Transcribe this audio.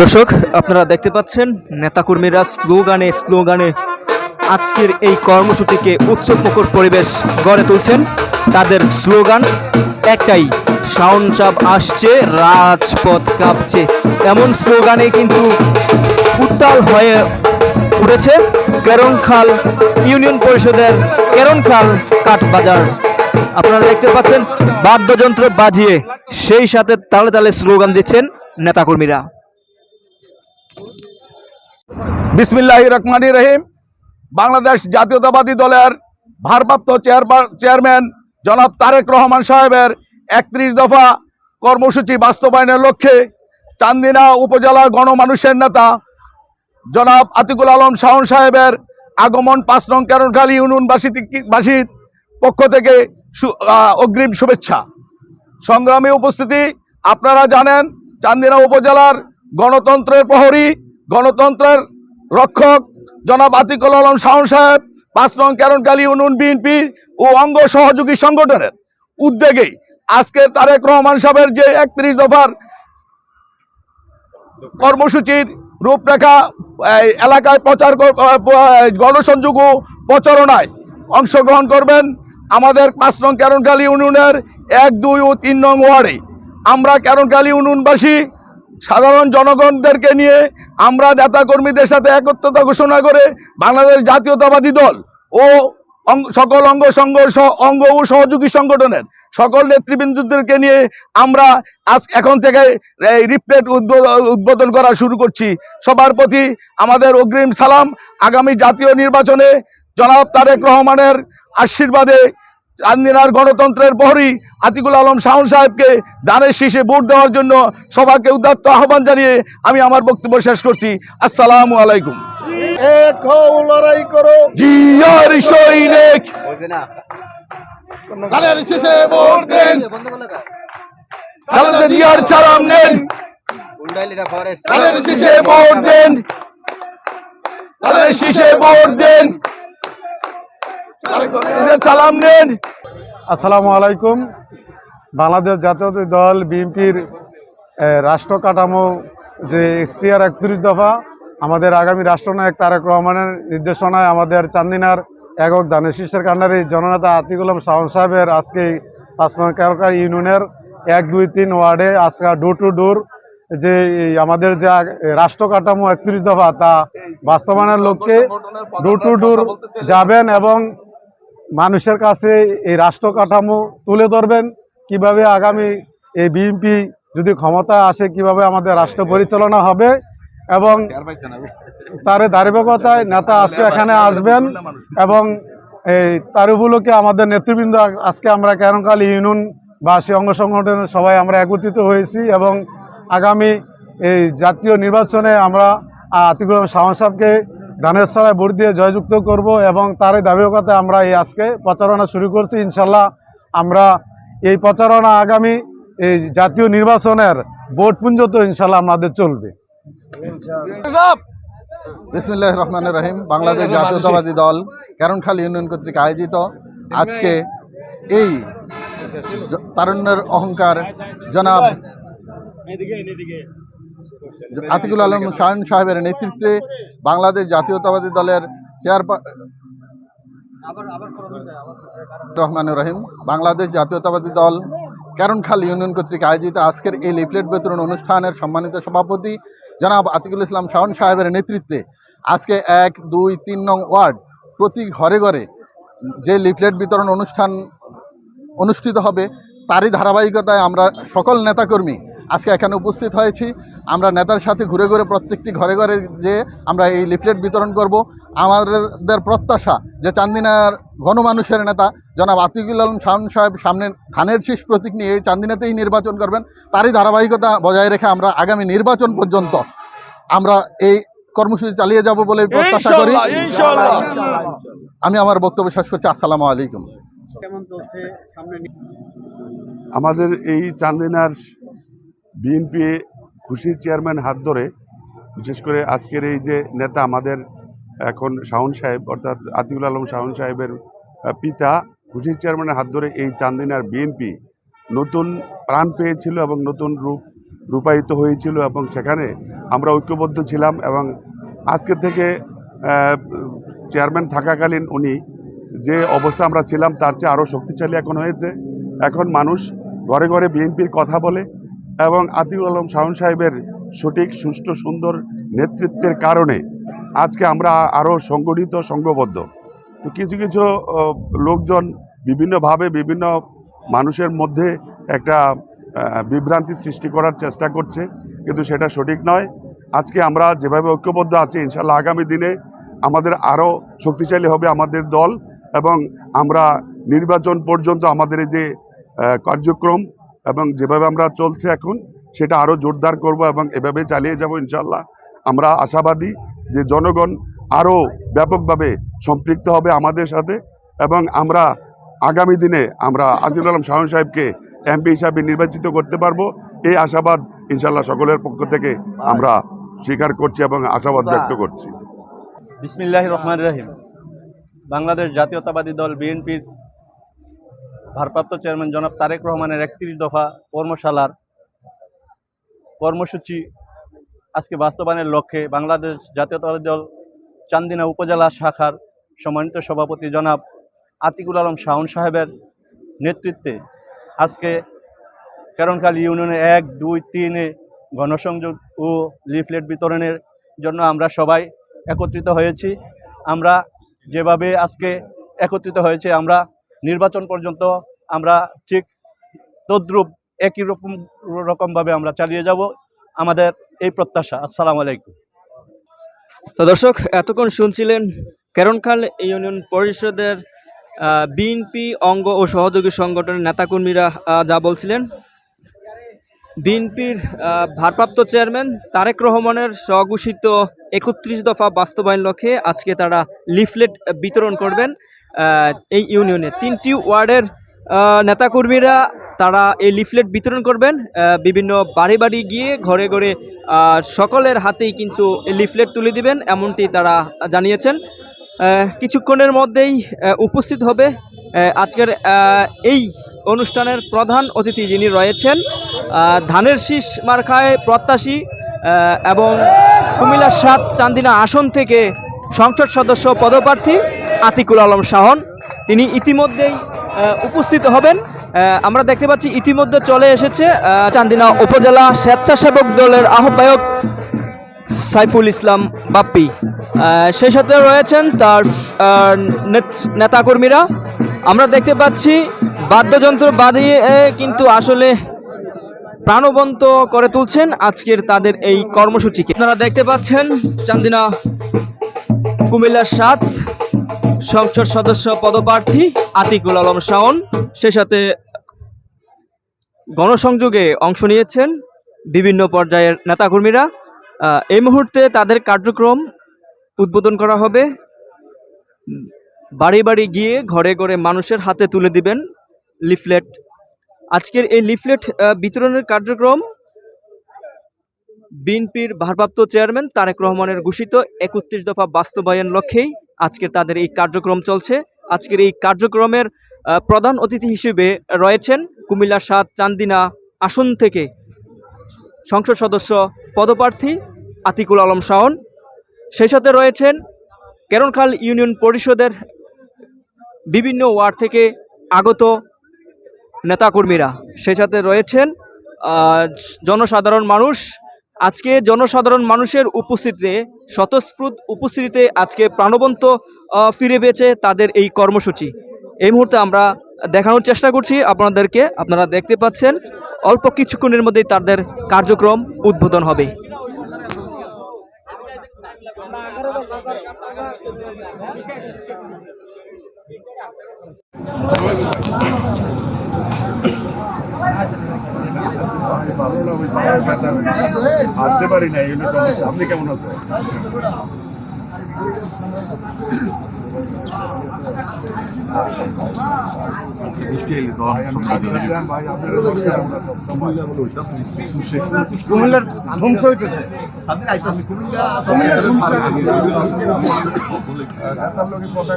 দর্শক, আপনারা দেখতে পাচ্ছেন নেতাকর্মীরা স্লোগানে স্লোগানে আজকের এই কর্মসূচিকে উচ্চপ্রকর পরিবেশ গড়ে তুলছেন। তাদের স্লোগান, একটাই, শাওন চাপ আসছে, রাজপথ কাঁপছে। এমন স্লোগানে কিন্তু উত্তাল হয়ে উঠেছে কেরনখাল ইউনিয়ন পরিষদের কেরনখাল কাঠবাজার আপনারা দেখতে পাচ্ছেন, বাদ্যযন্ত্র বাজিয়ে সেই সাথে তালে তালে স্লোগান দিচ্ছেন নেতাকর্মীরা। বিসমিল্লাহ রহমান রহিম। বাংলাদেশ জাতীয়তাবাদী দলের ভারপ্রাপ্ত চেয়ারম্যান জনাব তারেক রহমান সাহেবের একত্রিশ দফা কর্মসূচি বাস্তবায়নের লক্ষ্যে চান্দিনা উপজেলার গণমানুষের নেতা জনাব আতিকুল আলম শাহন সাহেবের আগমন পাঁচ নং কেরনখালী ইউনিয়নবাসী থেকে- বাসীর পক্ষ থেকে অগ্রিম শুভেচ্ছা। সংগ্রামী উপস্থিতি, আপনারা জানেন, চান্দিনা উপজেলার গণতন্ত্রের প্রহরী গণতন্ত্রের রক্ষক জনাব আতিকুল আলম শাহন সাহেব, পাঁচ নং কেরনকালী ইউনিয়ন বিএনপি ও অঙ্গ সহযোগী সংগঠনের উদ্যোগে আজকে তারেক রহমান সাহেবের যে একত্রিশ দফার কর্মসূচির রূপরেখা এলাকায় প্রচার গণসংযোগ ও প্রচারণায় অংশগ্রহণ করবেন আমাদের পাঁচ নং কেরনকালী ইউনিয়নের এক, দুই ও তিন নং ওয়ার্ডে। আমরা কেরনকালী ইউনিয়নবাসী, সাধারণ জনগণদেরকে নিয়ে আমরা নেতাকর্মীদের সাথে একত্রতা ঘোষণা করে বাংলাদেশ জাতীয়তাবাদী দল ও সকল অঙ্গ সংঘ অঙ্গ ও সহযোগী সংগঠনের সকল নেতৃবৃন্দদেরকে নিয়ে আমরা আজ এখন থেকে রিপ্লেট উদ্বোধন করা শুরু করছি। সবার প্রতি আমাদের অগ্রিম সালাম। আগামী জাতীয় নির্বাচনে জনাব তারেক রহমানের আশীর্বাদে চান্দিনার গণতন্ত্রের প্রহরী আতিকুল আলম শাহন সাহেবকে দানের শীষে ভোট দেওয়ার জন্য সবাইকে উদাত্ত আহ্বান জানিয়ে আমি আমার বক্তব্য শেষ করছি। আসসালামু আলাইকুম। এক হও লড়াই করো। জিয়ার সৈনিক। ধানের শেষে ভোট দেন। খালেদা জিয়ার সালাম নেন। ধানের শীষে ভোট দেন। ধানের শীষে ভোট দেন। এদের সালাম নেন। আসসালামু আলাইকুম। বাংলাদেশ জাতীয় দল বিএনপির রাষ্ট্র কাঠামো যে ইশতিয়ার একত্রিশ দফা, আমাদের আগামী রাষ্ট্রনায়ক তারেক রহমানের নির্দেশনায় আমাদের চান্দিনার একক দানের শীর্ষের কাণ্ডারি জননেতা আতিকুলম শাহন সাহেবের আজকে পাঁচ নং কেরকার ইউনিয়নের এক দুই তিন ওয়ার্ডে আজকে ডোর টু ডোর যে আমাদের যে রাষ্ট্র কাঠামো একত্রিশ দফা, তা বাস্তবায়নের লক্ষ্যে ডোর টু ডোর যাবেন এবং মানুষের কাছে এই রাষ্ট্র কাঠামো তুলে ধরবেন। কীভাবে আগামী এই বিএনপি যদি ক্ষমতা আসে, কীভাবে আমাদের রাষ্ট্র পরিচালনা হবে এবং তার ধারাবাহিকতায় নেতা আজকে এখানে আসবেন এবং এই তার উপলক্ষে আমাদের নেতৃবৃন্দ আজকে আমরা কেরনকাল ইউনিয়ন বা সে অঙ্গ সংগঠনের সবাই আমরা একত্রিত হয়েছি এবং আগামী এই জাতীয় নির্বাচনে আমরা আতিকুল শাহন সাহেবকে ধানের সরায় ভোট দিয়ে জয়যুক্ত করব এবং তার এই ধারাবাহিকতায় আমরা এই আজকে প্রচারণা শুরু করছি। ইনশাল্লাহ আমরা এই প্রচারণা আগামী এই জাতীয় নির্বাচনের ভোট পুঞ্জ তো ইনশাল্লাহ আমাদের চলবে। বিসমিল্লাহ রহমান রহিম। বাংলাদেশ জাতীয়তাবাদী দল কেরনখালী ইউনিয়ন কর্তৃক আয়োজিত আজকে এই তারুণ্যের অহংকার জনাব আতিকুল আলম শাহিন সাহেবের নেতৃত্বে বাংলাদেশ জাতীয়তাবাদী দলের চেয়ারপার রহমান রহিম, বাংলাদেশ জাতীয়তাবাদী দল কেরনখাল ইউনিয়ন কর্তৃক আয়োজিত আজকের এই লিফলেট বিতরণ অনুষ্ঠানের সম্মানিত সভাপতি জনাব আতিকুল ইসলাম শাহন সাহেবের নেতৃত্বে আজকে এক, দুই, তিন নং ওয়ার্ড প্রতি ঘরে ঘরে যে লিফলেট বিতরণ অনুষ্ঠান অনুষ্ঠিত হবে, তারই ধারাবাহিকতায় আমরা সকল নেতাকর্মী আজকে এখানে উপস্থিত হয়েছি। আমরা নেতার সাথে ঘুরে ঘুরে প্রত্যেকটি ঘরে ঘরে যে আমরা এই লিফলেট বিতরণ করব আমাদের প্রত্যাশা যে চান্দিনার গণমানুষের নেতা জনাব আতিকুল আলম শাহন সাহেব সামনে ধানের শীষ প্রতীক নিয়ে এই চান্দিনাতেই নির্বাচন করবেন তারই ধারাবাহিকতা বজায় রেখে আমরা আগামী নির্বাচন পর্যন্ত আমরা এই কর্মসূচি চালিয়ে যাব বলে প্রত্যাশা করি। আমি আমার বক্তব্য শেষ করছি আসসালামু আলাইকুম। আমাদের এই চান্দিনার বিএনপি খুশি চেয়ারম্যান হাত ধরে, বিশেষ করে আজকের এই যে নেতা আমাদের এখন শাহন সাহেব, অর্থাৎ আতিউল আলম শাহন সাহেবের পিতা খুশি চেয়ারম্যানের হাত ধরে এই চান্দিনার বিএনপি নতুন প্রাণ পেয়েছিল এবং নতুন রূপ রূপায়িত হয়েছিল এবং সেখানে আমরা ঐক্যবদ্ধ ছিলাম এবং আজকে থেকে চেয়ারম্যান থাকাকালীন উনি যে অবস্থা আমরা ছিলাম তার চেয়ে আরও শক্তিশালী এখন হয়েছে। এখন মানুষ ঘরে ঘরে বিএনপির কথা বলে এবং আতিউল আলম শাহন সাহেবের সঠিক, সুষ্ঠু, সুন্দর নেতৃত্বের কারণে আজকে আমরা আরও সংগঠিত, সংঘবদ্ধ। তো কিছু কিছু লোকজন বিভিন্নভাবে বিভিন্ন মানুষের মধ্যে একটা বিভ্রান্তি সৃষ্টি করার চেষ্টা করছে, কিন্তু সেটা সঠিক নয়। আজকে আমরা যেভাবে ঐক্যবদ্ধ আছি ইনশাল্লাহ আগামী দিনে আমাদের আরও শক্তিশালী হবে আমাদের দল এবং আমরা নির্বাচন পর্যন্ত আমাদের যে কার্যক্রম এবং যেভাবে আমরা চলছে এখন সেটা আরও জোরদার করব এবং এভাবে চালিয়ে যাব ইনশাল্লাহ আমরা আশাবাদী যে জনগণ আরও ব্যাপকভাবে সম্পৃক্ত হবে আমাদের সাথে এবং আমরা আগামী দিনে আমরা আজিজুল আলম শাহন সাহেবকে এমপি হিসাবে নির্বাচিত করতে পারব। এই আশাবাদ ইনশাল্লাহ সকলের পক্ষ থেকে আমরা স্বীকার করছি এবং আশাবাদ ব্যক্ত করছি। বিসমিল্লাহ রহমান রহিম। বাংলাদেশ জাতীয়তাবাদী দল বিএনপির ভারপ্রাপ্ত চেয়ারম্যান জনাব তারেক রহমানের একত্রিশ দফা কর্মশালার কর্মসূচি আজকে বাস্তবায়নের লক্ষ্যে বাংলাদেশ জাতীয়তাবাদী দল চান্দিনা উপজেলা শাখার সম্মানিত সভাপতি জনাব আতিকুল আলম শাহন সাহেবের নেতৃত্বে আজকে কেরনখাল ইউনিয়নে এক, দুই, তিনে গণসংযোগ ও লিফলেট বিতরণের জন্য আমরা সবাই একত্রিত হয়েছি। আমরা যেভাবে আজকে একত্রিত হয়েছে, আমরা নির্বাচন পর্যন্ত আমরা ঠিক তদ্রুপ, একই রকম, রকমভাবে আমরা চালিয়ে যাব। আমাদের এই প্রত্যাশা। আসসালামু আলাইকুম। তো দর্শক, এতক্ষণ শুনছিলেন কেরনখাল ইউনিয়ন পরিষদের বিএনপি অঙ্গ ও সহযোগী সংগঠনের নেতাকর্মীরা যা বলছিলেন। বিএনপির ভারপ্রাপ্ত চেয়ারম্যান তারেক রহমানের স্বঘোষিত একত্রিশ দফা বাস্তবায়ন লক্ষ্যে আজকে তারা লিফলেট বিতরণ করবেন। এই ইউনিয়নে। তিনটি ওয়ার্ডের নেতাকর্মীরা তারা এই লিফলেট বিতরণ করবেন। বিভিন্ন বাড়ি বাড়ি গিয়ে ঘরে ঘরে সকলের হাতেই কিন্তু এই লিফলেট তুলে দিবেন, এমনটি তারা জানিয়েছেন। কিছুক্ষণের মধ্যেই উপস্থিত হবে আজকের এই অনুষ্ঠানের প্রধান অতিথি যিনি রয়েছেন ধানের শীষ মার্কায় প্রত্যাশী এবং কুমিল্লার সাত চান্দিনা আসন থেকে সংসদ সদস্য পদপ্রার্থী আতিকুল আলম শাহন। তিনি ইতিমধ্যেই উপস্থিত হবেন। আমরা দেখতে পাচ্ছি ইতিমধ্যে চলে এসেছে চান্দিনা উপজেলা স্বেচ্ছাসেবক দলের আহ্বায়ক সাইফুল ইসলাম বাপ্পি। সেই সাথে রয়েছেন তার নেতাকর্মীরা। আমরা দেখতে পাচ্ছি বাদ্যযন্ত্র বাজিয়ে এ, কিন্তু আসলে প্রাণবন্ত করে তুলছেন আজকের তাদের এই কর্মসূচিকে। আপনারা দেখতে পাচ্ছেন চান্দিনা কুমিল্লার সাত সংসদ সদস্য পদপ্রার্থী আতিকুল আলম শাওন সেই সাথে গণসংযোগে অংশ নিয়েছেন বিভিন্ন পর্যায়ের নেতাকর্মীরা। এই মুহূর্তে তাদের কার্যক্রম উদ্বোধন করা হবে। বাড়ি বাড়ি গিয়ে ঘরে ঘরে মানুষের হাতে তুলে দিবেন লিফলেট। আজকের এই লিফলেট বিতরণের কার্যক্রম বিএনপির ভারপ্রাপ্ত চেয়ারম্যান তারেক রহমানের ঘোষিত একত্রিশ দফা বাস্তবায়ন লক্ষ্যেই আজকের তাদের এই কার্যক্রম চলছে। আজকের এই কার্যক্রমের প্রধান অতিথি হিসেবে রয়েছেন কুমিল্লা সাত চান্দিনা আসন থেকে সংসদ সদস্য পদপ্রার্থী আতিকুল আলম শাওন। সেই সাথে রয়েছেন কেরনখাল ইউনিয়ন পরিষদের বিভিন্ন ওয়ার্ড থেকে আগত নেতাকর্মীরা। সেই সাথে রয়েছেন জনসাধারণ মানুষ আজকে জনসাধারণ মানুষের উপস্থিতিতে, স্বতঃস্ফূর্ত উপস্থিতিতে আজকে প্রাণবন্ত ফিরে পেয়েছে তাদের এই কর্মসূচি। এই মুহূর্তে আমরা দেখানোর চেষ্টা করছি আপনাদেরকে। আপনারা দেখতে পাচ্ছেন, অল্প কিছুক্ষণের মধ্যেই তাদের কার্যক্রম উদ্বোধন হবে। হাঁটতে পারি না এগুলো সমস্যা আপনি কেমন আছেন কুমিল্লার ধ্বংস হইতেছে কথা